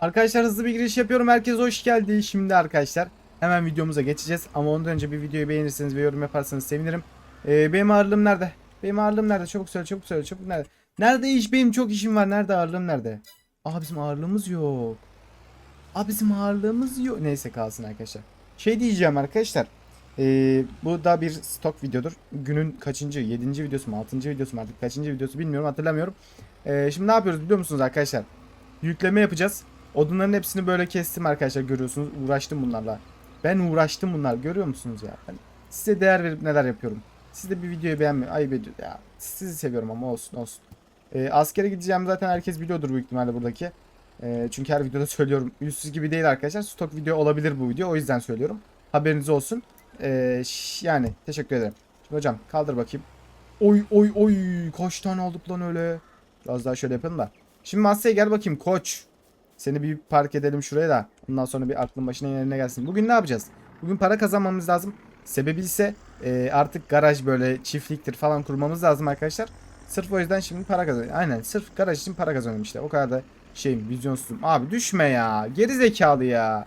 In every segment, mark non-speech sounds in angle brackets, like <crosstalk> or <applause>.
Arkadaşlar hızlı bir giriş yapıyorum. Herkes hoş geldi. Şimdi arkadaşlar hemen videomuza geçeceğiz. Ama ondan önce bir videoyu beğenirseniz ve yorum yaparsanız sevinirim. Ee, benim ağırlığım nerede? Benim ağırlığım nerede? Çabuk söyle çabuk söyle çabuk nerede? Nerede iş? Benim çok işim var. Nerede ağırlığım nerede? Aa bizim ağırlığımız yok. Aa bizim ağırlığımız yok. Neyse kalsın arkadaşlar. Şey diyeceğim arkadaşlar. Ee, bu da bir stok videodur. Günün kaçıncı? 7. videosu mu? 6. videosu mu artık? Kaçıncı videosu bilmiyorum hatırlamıyorum. Ee, şimdi ne yapıyoruz biliyor musunuz arkadaşlar? Yükleme yapacağız. Odunların hepsini böyle kestim arkadaşlar görüyorsunuz. Uğraştım bunlarla. Ben uğraştım bunlar görüyor musunuz ya? Ben size değer verip neler yapıyorum. Siz de bir videoyu beğenmeyi ayıp ediyor ya. Sizi seviyorum ama olsun olsun. Ee, askere gideceğim zaten herkes biliyordur büyük ihtimalle buradaki. Ee, çünkü her videoda <laughs> söylüyorum. Yüzsüz gibi değil arkadaşlar. Stok video olabilir bu video. O yüzden söylüyorum. Haberiniz olsun. Ee, yani teşekkür ederim. Şimdi hocam kaldır bakayım. Oy oy oy kaç tane aldık lan öyle. Biraz daha şöyle yapalım da. Şimdi masaya gel bakayım koç. Seni bir park edelim şuraya da. Ondan sonra bir aklın başına yerine gelsin. Bugün ne yapacağız? Bugün para kazanmamız lazım. Sebebi ise e, artık garaj böyle çiftliktir falan kurmamız lazım arkadaşlar. Sırf o yüzden şimdi para kazanıyorum. Aynen sırf garaj için para kazanıyorum işte. O kadar da şeyim vizyonsuzum. Abi düşme ya. Geri zekalı ya.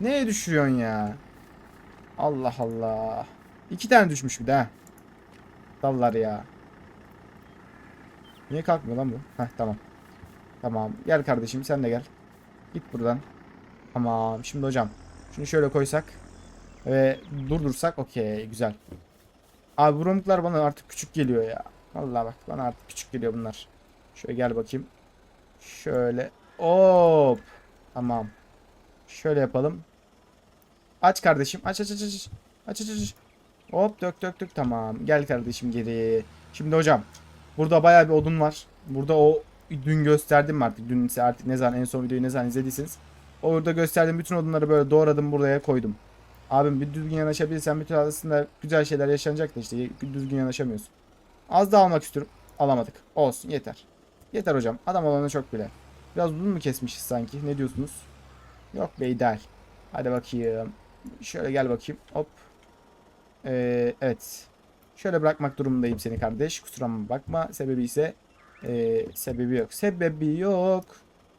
Neye düşürüyorsun ya? Allah Allah. İki tane düşmüş bir de. Dallar ya. Niye kalkmıyor lan bu? Heh tamam. Tamam. Gel kardeşim sen de gel. Git buradan. Tamam. Şimdi hocam. Şunu şöyle koysak. Ve durdursak. Okey. Güzel. Abi bu romuklar bana artık küçük geliyor ya. Vallahi bak bana artık küçük geliyor bunlar. Şöyle gel bakayım. Şöyle. Hop. Tamam. Şöyle yapalım. Aç kardeşim. Aç aç aç aç. Aç aç aç. Hop dök dök dök. Tamam. Gel kardeşim geri. Şimdi hocam. Burada bayağı bir odun var. Burada o dün gösterdim artık? Dün ise artık ne zaman en son videoyu ne zaman izlediyseniz. Orada gösterdiğim bütün odunları böyle doğradım buraya koydum. Abim bir düzgün yanaşabilirsen bütün aslında güzel şeyler yaşanacak da işte düzgün yanaşamıyorsun. Az da almak istiyorum. Alamadık. Olsun yeter. Yeter hocam. Adam olanı çok bile. Biraz uzun mu kesmişiz sanki? Ne diyorsunuz? Yok be ideal. Hadi bakayım. Şöyle gel bakayım. Hop. Ee, evet. Şöyle bırakmak durumundayım seni kardeş. Kusuruma bakma. Sebebi ise ee, sebebi yok. Sebebi yok.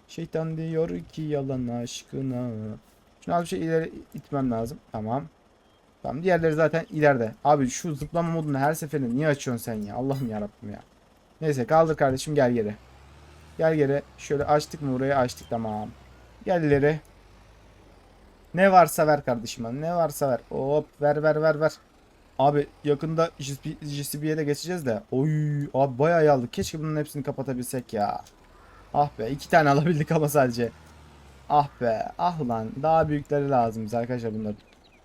Şeytan diyor ki yalan aşkına. Şunu az bir şey ileri itmem lazım. Tamam. Tamam diğerleri zaten ileride. Abi şu zıplama modunu her seferinde niye açıyorsun sen ya? Allah'ım yarabbim ya. Neyse kaldır kardeşim gel geri. Gel geri. Şöyle açtık mı burayı açtık tamam. Gel ileri. Ne varsa ver kardeşim. Ne varsa ver. Hop ver ver ver ver. Abi yakında JCB'ye de geçeceğiz de. Oy abi bayağı aldık. Keşke bunun hepsini kapatabilsek ya. Ah be iki tane <laughs> alabildik ama sadece. Ah be ah lan daha büyükleri lazım bize arkadaşlar bunların.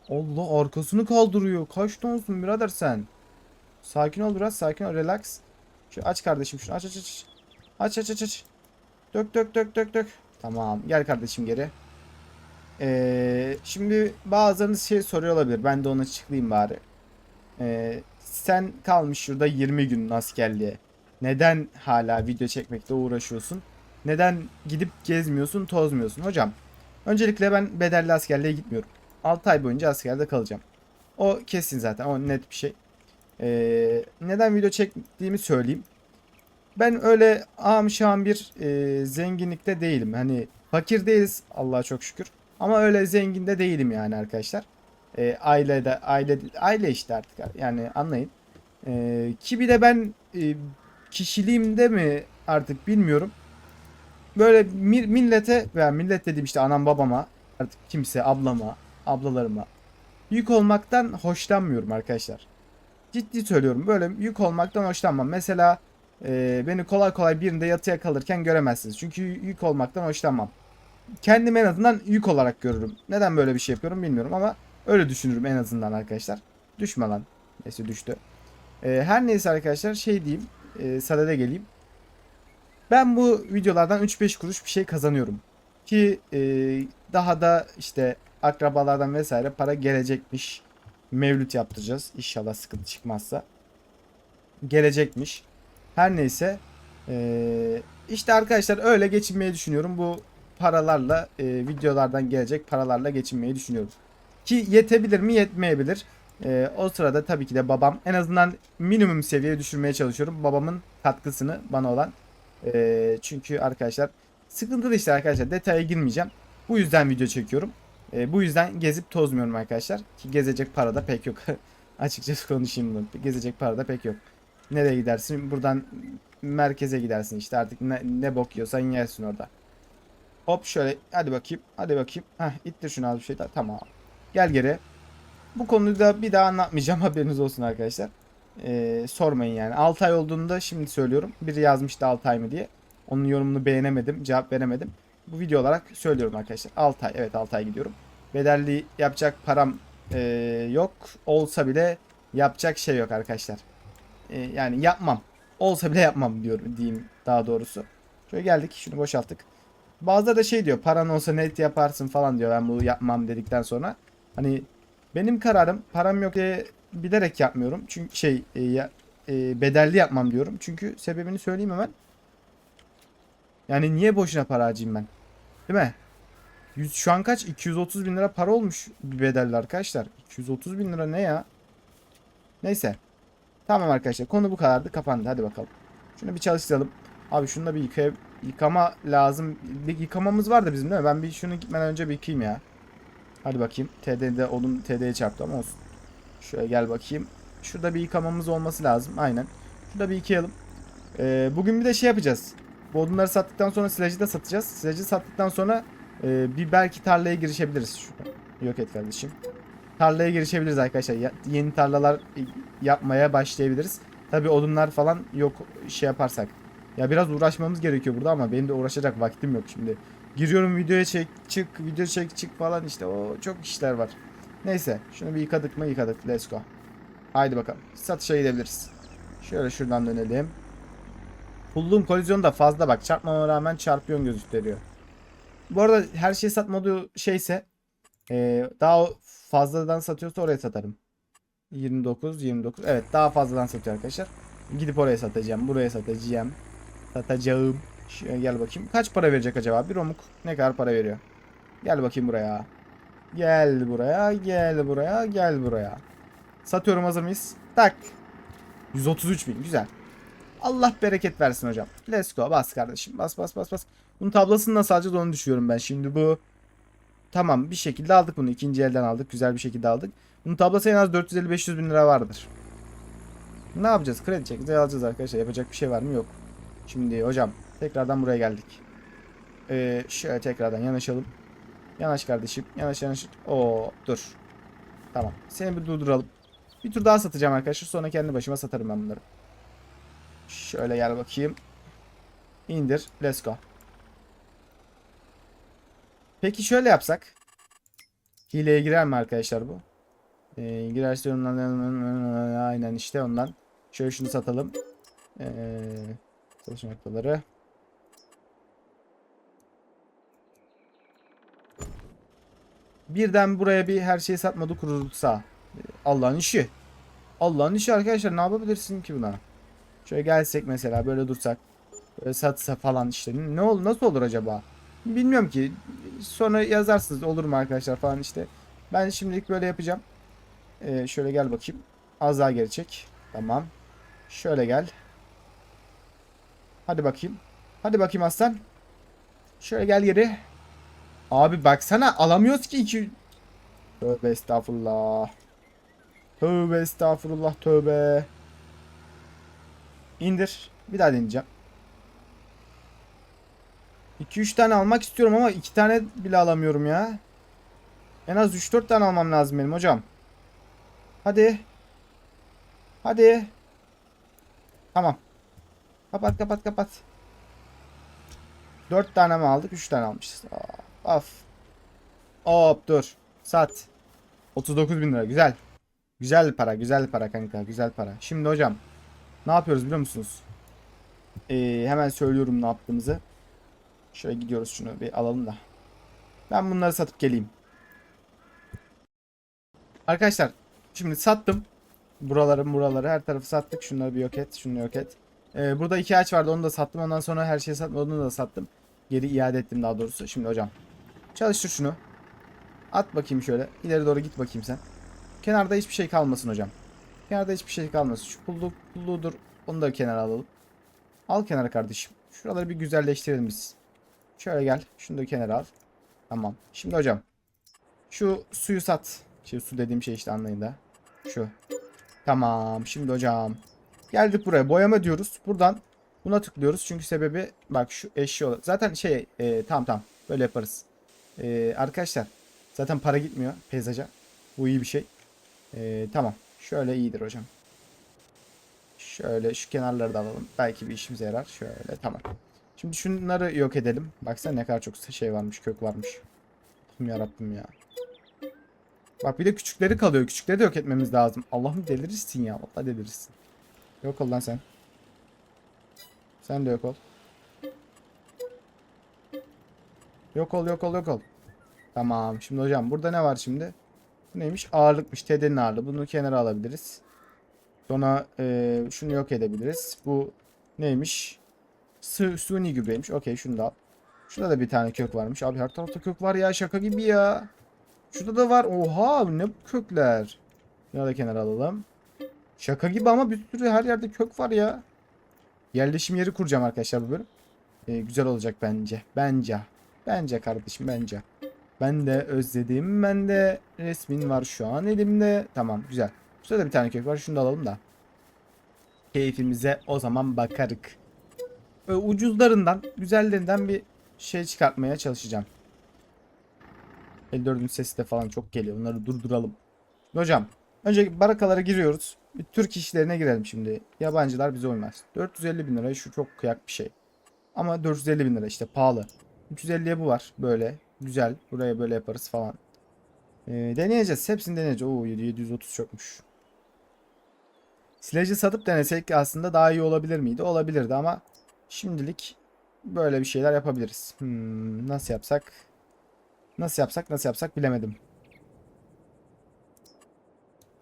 Allah arkasını kaldırıyor. Kaç tonsun birader sen? Sakin ol biraz sakin ol relax. Şu aç kardeşim şunu aç aç aç. Aç aç aç aç. Dök dök dök dök dök. Tamam gel kardeşim geri. Ee, şimdi bazılarınız şey soruyor olabilir. Ben de onu açıklayayım bari. Ee, sen kalmış şurada 20 gün askerliğe. Neden hala video çekmekte uğraşıyorsun? Neden gidip gezmiyorsun, tozmuyorsun? Hocam, öncelikle ben bedelli askerliğe gitmiyorum. 6 ay boyunca askerde kalacağım. O kesin zaten, o net bir şey. Ee, neden video çektiğimi söyleyeyim. Ben öyle amşan bir e, zenginlikte değilim. Hani fakir değiliz Allah'a çok şükür. Ama öyle zengin de değilim yani arkadaşlar. E, ailede aile aile işte artık yani anlayın. E, ki bir de ben e, kişiliğimde mi artık bilmiyorum. Böyle mi- millete veya millet dediğim işte anam babama artık kimse ablama ablalarıma yük olmaktan hoşlanmıyorum arkadaşlar. Ciddi söylüyorum böyle yük olmaktan hoşlanmam. Mesela e, beni kolay kolay birinde yatıya kalırken göremezsiniz. Çünkü yük olmaktan hoşlanmam. Kendim en azından yük olarak görürüm. Neden böyle bir şey yapıyorum bilmiyorum ama öyle düşünürüm en azından arkadaşlar. Düşme lan. Neyse düştü. E, her neyse arkadaşlar şey diyeyim. E, sadede geleyim. Ben bu videolardan 3-5 kuruş bir şey kazanıyorum. Ki e, daha da işte akrabalardan vesaire para gelecekmiş. Mevlüt yaptıracağız. İnşallah sıkıntı çıkmazsa. Gelecekmiş. Her neyse. E, işte arkadaşlar öyle geçinmeyi düşünüyorum. Bu paralarla e, videolardan gelecek paralarla geçinmeyi düşünüyorum. Ki yetebilir mi yetmeyebilir. E, o sırada tabii ki de babam en azından minimum seviyeye düşürmeye çalışıyorum. Babamın katkısını bana olan ee, çünkü arkadaşlar Sıkıntılı işte arkadaşlar. Detaya girmeyeceğim. Bu yüzden video çekiyorum. E, bu yüzden gezip tozmuyorum arkadaşlar. Ki gezecek para da pek yok. <laughs> Açıkçası konuşayım bunu. Gezecek para da pek yok. Nereye gidersin? Buradan merkeze gidersin işte artık ne, ne bok yiyorsan yersin orada. Hop şöyle hadi bakayım. Hadi bakayım. Heh ittir şunu az bir şey daha. Tamam. Gel geri. Bu konuyu da bir daha anlatmayacağım <laughs> haberiniz olsun arkadaşlar. Ee, sormayın yani. 6 ay olduğunda şimdi söylüyorum. Biri yazmıştı 6 ay mı diye. Onun yorumunu beğenemedim. Cevap veremedim. Bu video olarak söylüyorum arkadaşlar. 6 ay. Evet 6 ay gidiyorum. Bedelli yapacak param ee, yok. Olsa bile yapacak şey yok arkadaşlar. Ee, yani yapmam. Olsa bile yapmam diyorum diyeyim daha doğrusu. Şöyle geldik. Şunu boşalttık. Bazıları da şey diyor. Paran olsa net yaparsın falan diyor. Ben bunu yapmam dedikten sonra. Hani benim kararım param yok diye bilerek yapmıyorum. Çünkü şey e, ya, e, bedelli yapmam diyorum. Çünkü sebebini söyleyeyim hemen. Yani niye boşuna para harcayayım ben? Değil mi? Yüz- Şu an kaç? 230 bin lira para olmuş bir bedelli arkadaşlar. 230 bin lira ne ya? Neyse. Tamam arkadaşlar konu bu kadardı kapandı hadi bakalım. Şunu bir çalıştıralım. Abi şunu da bir yıkay yıkama lazım. Bir yıkamamız vardı bizim değil mi? Ben bir şunu gitmeden önce bir yıkayayım ya. Hadi bakayım. TD'de onun TD'ye çarptı ama olsun. Şöyle gel bakayım. Şurada bir yıkamamız olması lazım. Aynen. Şurada bir yıkayalım. Ee, bugün bir de şey yapacağız. Bu odunları sattıktan sonra silajı da satacağız. Silajı sattıktan sonra e, bir belki tarlaya girişebiliriz. Şurada. Yok et kardeşim. Tarlaya girişebiliriz arkadaşlar. Ya- yeni tarlalar e, yapmaya başlayabiliriz. Tabi odunlar falan yok şey yaparsak. Ya biraz uğraşmamız gerekiyor burada ama benim de uğraşacak vaktim yok şimdi. Giriyorum videoya çek çık video çek çık falan işte o çok işler var. Neyse şunu bir yıkadık mı yıkadık let's go. Haydi bakalım satışa gidebiliriz. Şöyle şuradan dönelim. Bulduğum kolizyon da fazla bak çarpmama rağmen çarpıyorsun gösteriyor. Bu arada her şey sat modu şeyse ee, daha fazladan satıyorsa oraya satarım. 29 29 evet daha fazladan satıyor arkadaşlar. Gidip oraya satacağım buraya satacağım. Satacağım. Şöyle gel bakayım. Kaç para verecek acaba? Bir omuk ne kadar para veriyor? Gel bakayım buraya. Gel buraya, gel buraya, gel buraya. Satıyorum hazır mıyız? Tak. 133 bin. Güzel. Allah bereket versin hocam. Let's go. Bas kardeşim. Bas bas bas bas. Bunun tablasını nasıl alacağız onu düşünüyorum ben. Şimdi bu tamam bir şekilde aldık bunu. ikinci elden aldık. Güzel bir şekilde aldık. Bunun tablası en az 450-500 bin lira vardır. Ne yapacağız? Kredi çekeceğiz alacağız arkadaşlar. Yapacak bir şey var mı? Yok. Şimdi hocam tekrardan buraya geldik. Ee, şöyle tekrardan yanaşalım. Yanaş kardeşim. Yanaş yanaş. Oo dur. Tamam. Seni bir durduralım. Bir tur daha satacağım arkadaşlar. Sonra kendi başıma satarım ben bunları. Şöyle gel bakayım. İndir. Let's go. Peki şöyle yapsak. Hileye girer mi arkadaşlar bu? Ee, girerse ondan aynen işte ondan. Şöyle şunu satalım. Ee, Satış noktaları. Birden buraya bir her şeyi satmadı kurulsa. Allah'ın işi. Allah'ın işi arkadaşlar ne yapabilirsin ki buna? Şöyle gelsek mesela böyle dursak. Böyle satsa falan işte. Ne olur nasıl olur acaba? Bilmiyorum ki. Sonra yazarsınız olur mu arkadaşlar falan işte. Ben şimdilik böyle yapacağım. Ee, şöyle gel bakayım. Az daha geri çek. Tamam. Şöyle gel. Hadi bakayım. Hadi bakayım aslan. Şöyle gel geri. Abi baksana alamıyoruz ki iki. Tövbe estağfurullah. Tövbe estağfurullah tövbe. İndir. Bir daha deneyeceğim. 2-3 tane almak istiyorum ama 2 tane bile alamıyorum ya. En az 3-4 tane almam lazım benim hocam. Hadi. Hadi. Tamam. Kapat kapat kapat. 4 tane mi aldık? 3 tane almışız. Aa, Of. Hop dur. Sat. 39 bin lira. Güzel. Güzel para. Güzel para kanka. Güzel para. Şimdi hocam. Ne yapıyoruz biliyor musunuz? Ee, hemen söylüyorum ne yaptığımızı. Şöyle gidiyoruz şunu bir alalım da. Ben bunları satıp geleyim. Arkadaşlar. Şimdi sattım. Buraları buraları her tarafı sattık. Şunları bir yok et. Şunu yok et. Ee, burada iki ağaç vardı onu da sattım. Ondan sonra her şeyi satmadım onu da sattım. Geri iade ettim daha doğrusu. Şimdi hocam. Çalıştır şunu. At bakayım şöyle. İleri doğru git bakayım sen. Kenarda hiçbir şey kalmasın hocam. Kenarda hiçbir şey kalmasın. Şu pulluk, pulluğudur. Onu da kenara alalım. Al kenara kardeşim. Şuraları bir güzelleştirelim biz. Şöyle gel. Şunu da kenara al. Tamam. Şimdi hocam. Şu suyu sat. Şey, su dediğim şey işte anlayın da. Şu. Tamam. Şimdi hocam. Geldik buraya. Boyama diyoruz. Buradan buna tıklıyoruz. Çünkü sebebi bak şu eşya. Zaten şey e, tamam tamam. Böyle yaparız. E, arkadaşlar. Zaten para gitmiyor peyzaja. Bu iyi bir şey. E, tamam. Şöyle iyidir hocam. Şöyle şu kenarları da alalım. Belki bir işimize yarar. Şöyle tamam. Şimdi şunları yok edelim. Baksana ne kadar çok şey varmış, kök varmış. Allah'ım yarabbim ya. Bak bir de küçükleri kalıyor. Küçükleri de yok etmemiz lazım. Allah'ım delirirsin ya. Vallahi delirirsin. Yok ol lan sen. Sen de yok ol. Yok ol yok ol yok ol. Tamam. Şimdi hocam burada ne var şimdi? Bu neymiş? Ağırlıkmış. TD'nin ağırlığı. Bunu kenara alabiliriz. Sonra e, şunu yok edebiliriz. Bu neymiş? Su, suni gübreymiş. Okey şunu da al. Şurada da bir tane kök varmış. Abi her tarafta kök var ya. Şaka gibi ya. Şurada da var. Oha ne bu kökler. Bunu da kenara alalım. Şaka gibi ama bir sürü her yerde kök var ya. Yerleşim yeri kuracağım arkadaşlar bu bölüm. Ee, güzel olacak bence. Bence. Bence kardeşim bence. Ben de özledim. Ben de resmin var şu an elimde. Tamam güzel. Şurada da bir tane kök var. Şunu da alalım da. Keyfimize o zaman bakarık. Böyle ucuzlarından, güzellerinden bir şey çıkartmaya çalışacağım. 54'ün sesi de falan çok geliyor. Bunları durduralım. Hocam, önce barakalara giriyoruz. Bir Türk işlerine girelim şimdi. Yabancılar bize uymaz. 450 bin lira şu çok kıyak bir şey. Ama 450 bin lira işte pahalı. 350'ye bu var böyle. Güzel. Buraya böyle yaparız falan. Ee, deneyeceğiz. Hepsini deneyeceğiz. Oo 730 çokmuş. Silajı satıp denesek aslında daha iyi olabilir miydi? Olabilirdi ama şimdilik böyle bir şeyler yapabiliriz. Hmm, nasıl yapsak? Nasıl yapsak nasıl yapsak bilemedim.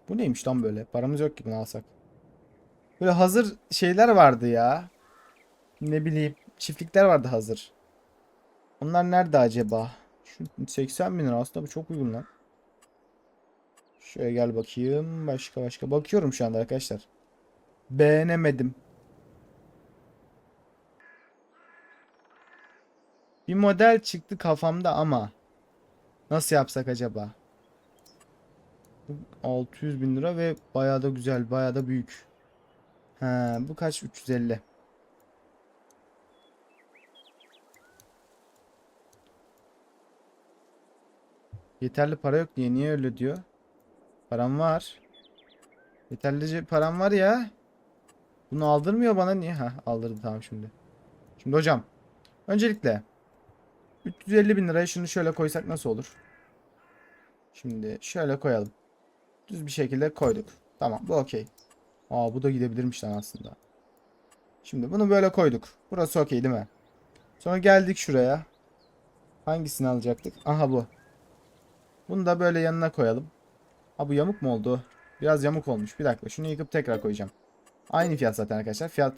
Bu neymiş lan böyle? Paramız yok ki bunu alsak. Böyle hazır şeyler vardı ya. Ne bileyim çiftlikler vardı hazır. Onlar nerede acaba? Şu 80 bin lira aslında bu çok uygun lan. Şöyle gel bakayım. Başka başka. Bakıyorum şu anda arkadaşlar. Beğenemedim. Bir model çıktı kafamda ama. Nasıl yapsak acaba? Bu 600 bin lira ve bayağı da güzel. Bayağı da büyük. Ha, bu kaç? 350. Yeterli para yok diye niye öyle diyor? Param var. Yeterlice param var ya. Bunu aldırmıyor bana niye? Ha aldırdı tamam şimdi. Şimdi hocam. Öncelikle 350 bin liraya şunu şöyle koysak nasıl olur? Şimdi şöyle koyalım. Düz bir şekilde koyduk. Tamam bu okey. Aa bu da gidebilirmiş lan aslında. Şimdi bunu böyle koyduk. Burası okey değil mi? Sonra geldik şuraya. Hangisini alacaktık? Aha bu. Bunu da böyle yanına koyalım. Ha bu yamuk mu oldu? Biraz yamuk olmuş. Bir dakika şunu yıkıp tekrar koyacağım. Aynı fiyat zaten arkadaşlar. Fiyat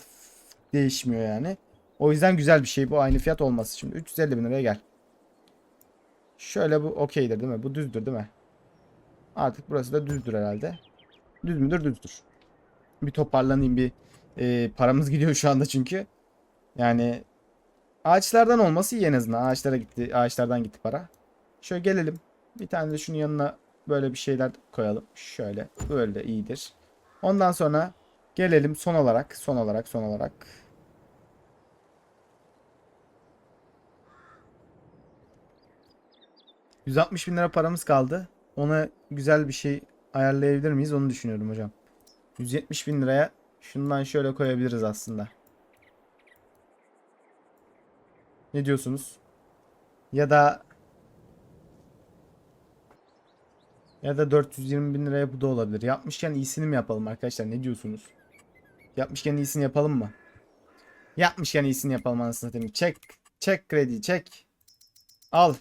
değişmiyor yani. O yüzden güzel bir şey bu aynı fiyat olması. Şimdi 350 bin liraya gel. Şöyle bu okeydir değil mi? Bu düzdür değil mi? Artık burası da düzdür herhalde. Düz müdür? Düzdür. Bir toparlanayım bir e, paramız <laughs> gidiyor şu anda çünkü. Yani ağaçlardan olması iyi en azından. Ağaçlara gitti. Ağaçlardan gitti para. Şöyle gelelim. Bir tane de şunun yanına böyle bir şeyler koyalım. Şöyle. Böyle de iyidir. Ondan sonra gelelim son olarak. Son olarak. Son olarak. ...160 bin lira paramız kaldı. Ona güzel bir şey ayarlayabilir miyiz? Onu düşünüyorum hocam. 170 bin liraya şundan şöyle koyabiliriz aslında. Ne diyorsunuz? Ya da Ya da 420 bin liraya bu da olabilir. Yapmışken iyisini mi yapalım arkadaşlar? Ne diyorsunuz? Yapmışken iyisini yapalım mı? Yapmışken iyisini yapalım anasını satayım. Çek. Çek kredi çek. Al.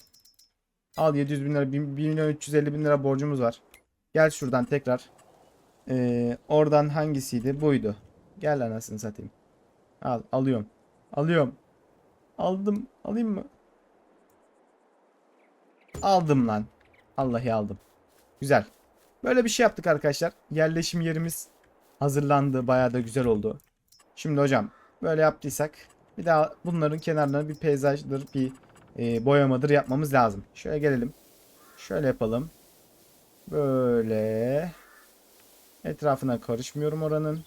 Al 700 bin lira. 1 milyon 350 bin lira borcumuz var. Gel şuradan tekrar. Ee, oradan hangisiydi? Buydu. Gel anasını satayım. Al. Alıyorum. Alıyorum. Aldım. Alayım mı? Aldım lan. Vallahi aldım. Güzel. Böyle bir şey yaptık arkadaşlar. Yerleşim yerimiz hazırlandı. Bayağı da güzel oldu. Şimdi hocam böyle yaptıysak bir daha bunların kenarlarına bir peyzajdır bir e, boyamadır yapmamız lazım. Şöyle gelelim. Şöyle yapalım. Böyle. Etrafına karışmıyorum oranın.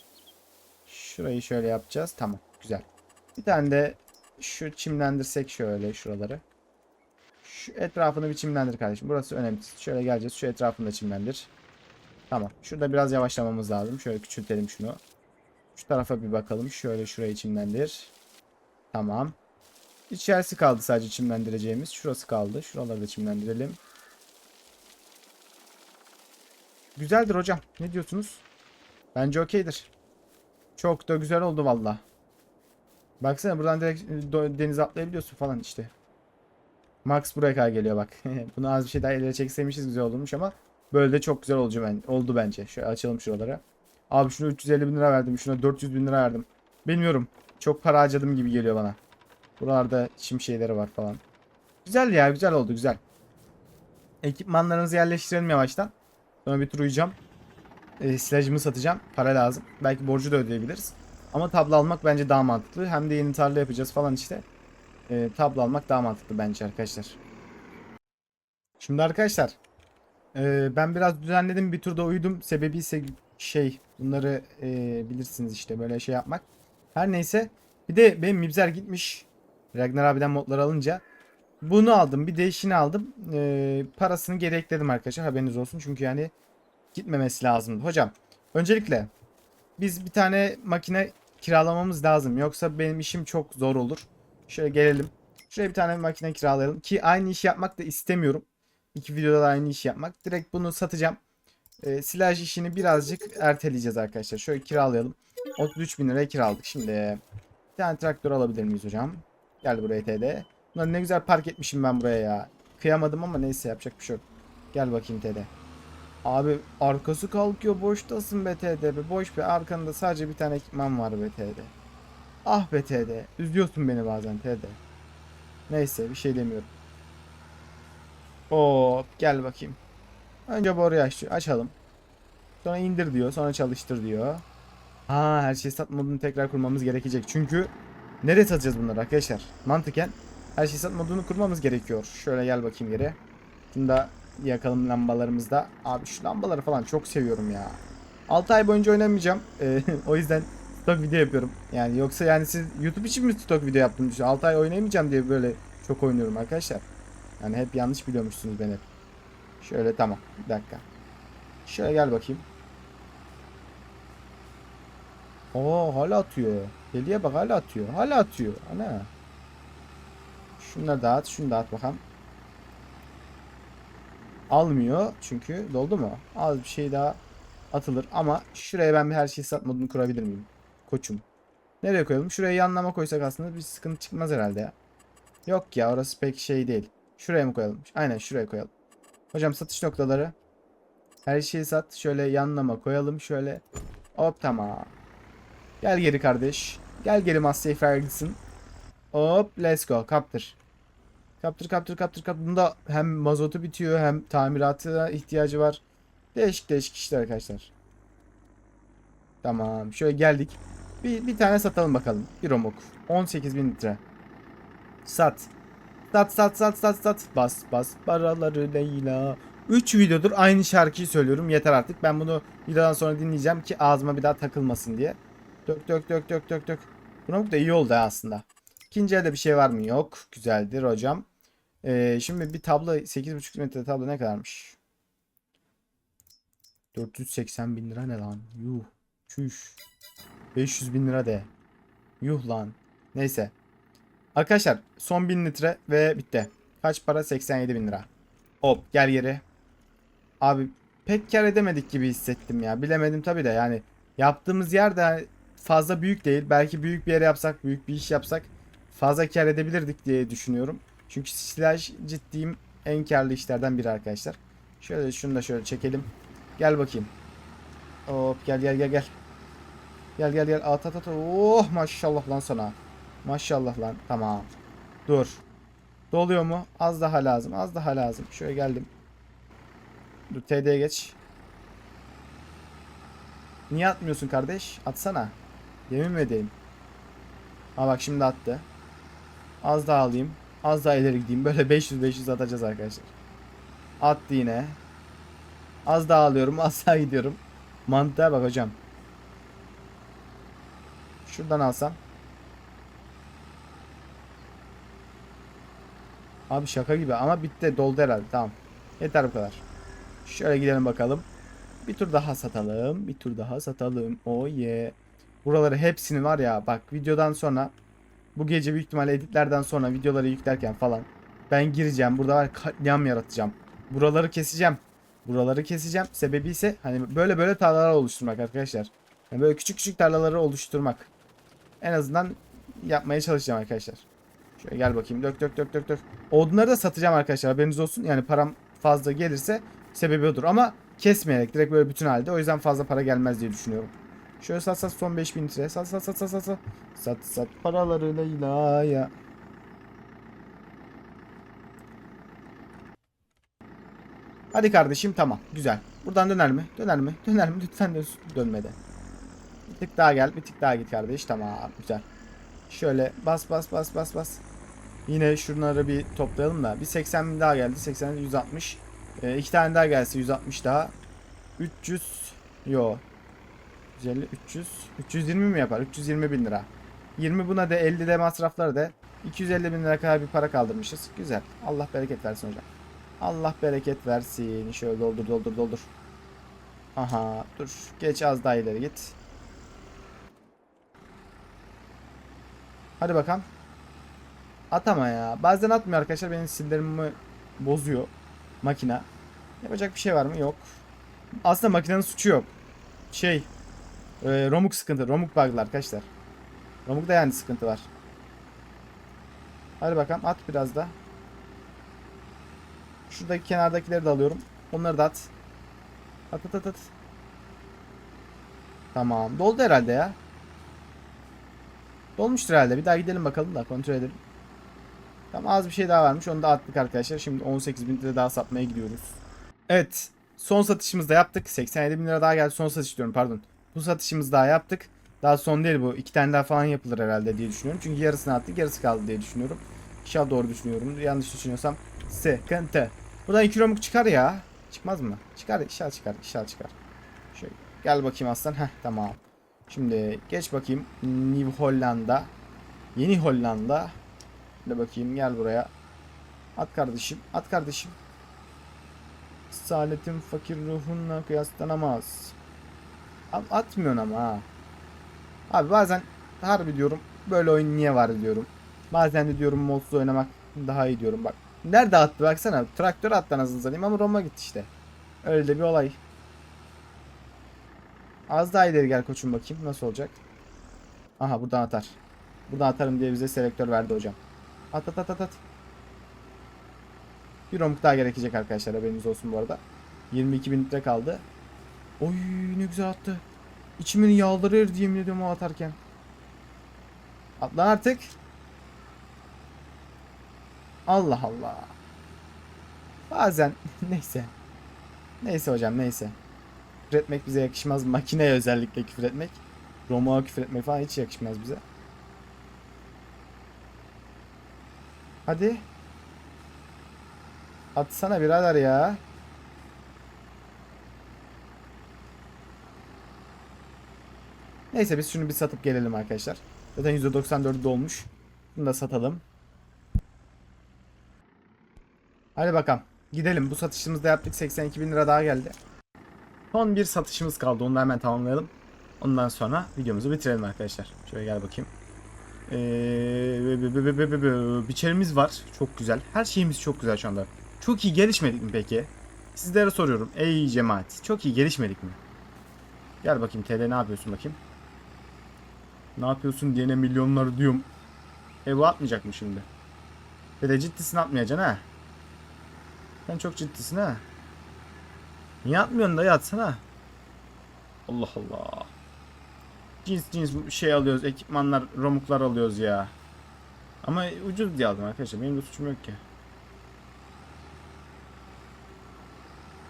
Şurayı şöyle yapacağız. Tamam. Güzel. Bir tane de şu çimlendirsek şöyle şuraları. Şu etrafını bir çimlendir kardeşim. Burası önemli. Şöyle geleceğiz. Şu etrafını da çimlendir. Tamam. Şurada biraz yavaşlamamız lazım. Şöyle küçültelim şunu. Şu tarafa bir bakalım. Şöyle şurayı çimlendir. Tamam. İçerisi kaldı sadece çimlendireceğimiz. Şurası kaldı. Şuraları da çimlendirelim. Güzeldir hocam. Ne diyorsunuz? Bence okeydir. Çok da güzel oldu valla. Baksana buradan direkt denize atlayabiliyorsun falan işte. Max buraya kadar geliyor bak. <laughs> Bunu az bir şey daha ileri çekseymişiz güzel olurmuş ama böyle de çok güzel oldu, ben, oldu bence. Şöyle açalım şuralara. Abi şunu 350 bin lira verdim. Şuna 400 bin lira verdim. Bilmiyorum. Çok para harcadım gibi geliyor bana. Buralarda çim şeyleri var falan. Güzel ya güzel oldu güzel. Ekipmanlarımızı yerleştirelim yavaştan. Sonra bir tur uyuyacağım. E, silajımı satacağım. Para lazım. Belki borcu da ödeyebiliriz. Ama tablo almak bence daha mantıklı. Hem de yeni tarla yapacağız falan işte. E, tablo almak daha mantıklı bence arkadaşlar. Şimdi arkadaşlar. e, ben biraz düzenledim. Bir turda uyudum. Sebebi ise şey. Bunları e, bilirsiniz işte böyle şey yapmak. Her neyse. Bir de benim Mibzer gitmiş. Ragnar abiden modlar alınca. Bunu aldım. Bir değişini aldım. E, parasını geri ekledim arkadaşlar. Haberiniz olsun. Çünkü yani gitmemesi lazımdı. Hocam öncelikle biz bir tane makine kiralamamız lazım. Yoksa benim işim çok zor olur. Şöyle gelelim. Şuraya bir tane makine kiralayalım. Ki aynı işi yapmak da istemiyorum. İki videoda da aynı işi yapmak. Direkt bunu satacağım. Ee, silaj işini birazcık erteleyeceğiz arkadaşlar. Şöyle kiralayalım. 33 bin liraya kiraladık. Şimdi bir tane traktör alabilir miyiz hocam? Gel buraya TD. Bunları ne güzel park etmişim ben buraya ya. Kıyamadım ama neyse yapacak bir şey yok. Gel bakayım TD. Abi arkası kalkıyor boştasın be TD be boş be arkanda sadece bir tane ekipman var be TD. Ah be TD üzüyorsun beni bazen TD. Neyse bir şey demiyorum. Hop gel bakayım. Önce boruyu aç açalım. Sonra indir diyor sonra çalıştır diyor. Ha her şeyi sat modunu tekrar kurmamız gerekecek. Çünkü nereye satacağız bunları arkadaşlar? Mantıken her şeyi sat modunu kurmamız gerekiyor. Şöyle gel bakayım geri. Şunu da yakalım lambalarımızda. Abi şu lambaları falan çok seviyorum ya. 6 ay boyunca oynamayacağım. <laughs> Ee, o yüzden stok video yapıyorum. Yani yoksa yani siz YouTube için mi stok video yaptım? 6 ay oynayamayacağım diye böyle çok oynuyorum arkadaşlar. Yani hep yanlış biliyormuşsunuz beni. Şöyle tamam. Bir dakika. Şöyle gel bakayım. Oo hala atıyor. Deliye bak hala atıyor. Hala atıyor. Ana. Şunları dağıt. Şunu dağıt bakalım. Almıyor çünkü doldu mu? Az bir şey daha atılır ama şuraya ben bir her şeyi sat modunu kurabilir miyim? Koçum. Nereye koyalım? Şuraya yanlama koysak aslında bir sıkıntı çıkmaz herhalde ya. Yok ya orası pek şey değil. Şuraya mı koyalım? Aynen şuraya koyalım. Hocam satış noktaları. Her şeyi sat. Şöyle yanlama koyalım. Şöyle. Hop tamam. Gel geri kardeş. Gel geri Massey Ferguson. Hop let's go. Kaptır. Kaptır kaptır kaptır kaptır. Bunda hem mazotu bitiyor hem tamiratına ihtiyacı var. Değişik değişik işler arkadaşlar. Tamam. Şöyle geldik. Bir, bir tane satalım bakalım. Bir romok. 18 bin litre. Sat. Sat sat sat sat sat. Bas bas paraları Leyla. 3 videodur aynı şarkıyı söylüyorum. Yeter artık. Ben bunu videodan sonra dinleyeceğim ki ağzıma bir daha takılmasın diye. Dök dök dök dök dök dök. Bu romok da iyi oldu aslında. İkinci elde bir şey var mı? Yok. Güzeldir hocam. Ee, şimdi bir tablo 8.5 metre tablo ne kadarmış? 480 bin lira ne lan? Yuh. Çüş. 500 bin lira de. Yuh lan. Neyse. Arkadaşlar son 1000 litre ve bitti. Kaç para? 87 bin lira. Hop gel geri. Abi pek kar edemedik gibi hissettim ya. Bilemedim tabi de yani. Yaptığımız yer de fazla büyük değil. Belki büyük bir yere yapsak, büyük bir iş yapsak fazla kar edebilirdik diye düşünüyorum. Çünkü silaj ciddiyim en karlı işlerden biri arkadaşlar. Şöyle şunu da şöyle çekelim. Gel bakayım. Hop gel gel gel gel. Gel gel gel at at at. Oh maşallah lan sana. Maşallah lan. Tamam. Dur. Doluyor mu? Az daha lazım. Az daha lazım. Şöyle geldim. Dur TD'ye geç. Niye atmıyorsun kardeş? Atsana. Yemin mi edeyim? Ha bak şimdi attı. Az daha alayım. Az daha ileri gideyim. Böyle <laughs> 500-500 atacağız arkadaşlar. Attı yine. Az daha alıyorum. <laughs> Az daha gidiyorum. Mantığa bak hocam. Şuradan alsam. Abi şaka gibi ama bitti. Doldu herhalde. Tamam. Yeter bu kadar. Şöyle gidelim bakalım. Bir tur daha satalım. Bir tur daha satalım. Oh yeah. Buraları hepsini var ya bak videodan sonra bu gece büyük ihtimalle editlerden sonra videoları yüklerken falan ben gireceğim. Burada var katliam yaratacağım. Buraları keseceğim. Buraları keseceğim. Sebebi ise hani böyle böyle tarlalar oluşturmak arkadaşlar. Yani böyle küçük küçük tarlaları oluşturmak. En azından yapmaya çalışacağım arkadaşlar. Şöyle gel bakayım. Dök dök dök dök dök. Odunları da satacağım arkadaşlar. Haberiniz olsun. Yani param fazla gelirse sebebi odur. Ama kesmeyerek direkt böyle bütün halde. O yüzden fazla para gelmez diye düşünüyorum. Şöyle sat sat son 5000 litre. Sat sat sat sat sat sat. Sat sat paralarıyla ya. Hadi kardeşim tamam. Güzel. Buradan döner mi? Döner mi? Döner mi? Lütfen dön dönmedi. Bir tık daha gel. Bir tık daha git kardeş. Tamam. Güzel. Şöyle bas bas bas bas bas. Yine şunları bir toplayalım da. Bir 80 bin daha geldi. 80 160. Ee, iki tane daha gelse 160 daha. 300 yo 150 300 320 mi yapar? 320 bin lira. 20 buna da 50 de masrafları da 250 bin lira kadar bir para kaldırmışız. Güzel. Allah bereket versin hocam. Allah bereket versin. Şöyle doldur doldur doldur. Aha dur. Geç az daha ileri git. Hadi bakalım. Atama ya. Bazen atmıyor arkadaşlar. Benim sinirlerimi bozuyor. Makina. Yapacak bir şey var mı? Yok. Aslında makinenin suçu yok. Şey. E, Romuk sıkıntı. Romuk bug'lı arkadaşlar. Romuk'ta yani sıkıntı var. Hadi bakalım at biraz da. Şuradaki kenardakileri de alıyorum. Onları da at. At at at at. Tamam. Doldu herhalde ya. Dolmuştur herhalde. Bir daha gidelim bakalım da kontrol edelim. Tamam az bir şey daha varmış. Onu da attık arkadaşlar. Şimdi 18 bin lira daha satmaya gidiyoruz. Evet. Son satışımızı da yaptık. 87 bin lira daha geldi. Son satış diyorum pardon. Bu satışımızı daha yaptık. Daha son değil bu. İki tane daha falan yapılır herhalde diye düşünüyorum. Çünkü yarısını attık. Yarısı kaldı diye düşünüyorum. İnşallah doğru düşünüyorum. Yanlış düşünüyorsam sıkıntı. Buradan 2 kilomuk çıkar ya. Çıkmaz mı? Çıkar. İnşallah çıkar. İnşallah çıkar. Şöyle. Gel bakayım aslan. Heh tamam. Şimdi geç bakayım. New Hollanda. Yeni Hollanda. Hadi bakayım gel buraya. At kardeşim. At kardeşim. Saletin fakir ruhunla kıyaslanamaz. Abi atmıyorsun ama ha. Abi bazen harbi diyorum böyle oyun niye var diyorum. Bazen de diyorum modsuz oynamak daha iyi diyorum bak. Nerede attı baksana. Traktör attı anasını satayım ama Roma gitti işte. Öyle de bir olay. Az daha ileri gel koçum bakayım nasıl olacak. Aha buradan atar. Buradan atarım diye bize selektör verdi hocam. At at at at at. Bir romuk daha gerekecek arkadaşlar haberiniz olsun bu arada. 22 bin litre kaldı. Oy ne güzel attı. İçimin yağları eridi yemin ediyorum o atarken. Atlan artık. Allah Allah. Bazen <laughs> neyse. Neyse hocam neyse. Küfür etmek bize yakışmaz. Makineye özellikle küfür etmek. Romuğa küfür etmek falan hiç yakışmaz bize. Hadi. Atsana birader ya. Neyse biz şunu bir satıp gelelim arkadaşlar. Zaten %94'ü dolmuş. Bunu da satalım. Hadi bakalım. Gidelim. Bu satışımızı da yaptık. 82 bin lira daha geldi. Son bir satışımız kaldı. Onu da hemen tamamlayalım. Ondan sonra videomuzu bitirelim arkadaşlar. Şöyle gel bakayım. Ee, biçerimiz var. Çok güzel. Her şeyimiz çok güzel şu anda. Çok iyi gelişmedik mi peki? Sizlere soruyorum. Ey cemaat. Çok iyi gelişmedik mi? Gel bakayım TL ne yapıyorsun bakayım. Ne yapıyorsun diyene milyonlar diyorum. E bu atmayacak mı şimdi? Ve de ciddisin atmayacaksın ha. Sen çok ciddisin ha. Niye atmıyorsun dayı atsana. Allah Allah. Cins cins şey alıyoruz. Ekipmanlar, romuklar alıyoruz ya. Ama ucuz diye aldım arkadaşlar. Benim de suçum yok ki.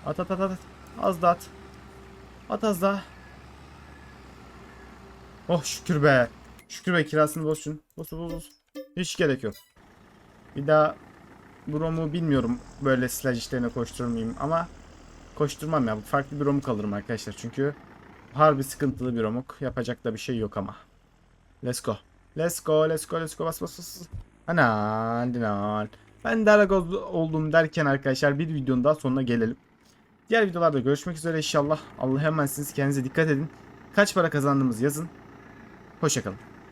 At at at at. Az da at. At az daha. Oh şükür be. Şükür be kirasını boz şunu. Boz boz boz. Hiç gerek yok. Bir daha Brom'u bilmiyorum böyle silaj işlerine koşturur muyum ama koşturmam ya. Farklı bir romuk alırım arkadaşlar. Çünkü harbi sıkıntılı bir romuk. Yapacak da bir şey yok ama. Let's go. Let's go, let's go, let's go. Bas bas bas. Anan, dinan. Ben Daragoz oldum derken arkadaşlar bir videonun daha sonuna gelelim. Diğer videolarda görüşmek üzere inşallah. Allah'a emanetsiniz. Kendinize dikkat edin. Kaç para kazandığımızı yazın. Hoşçakalın.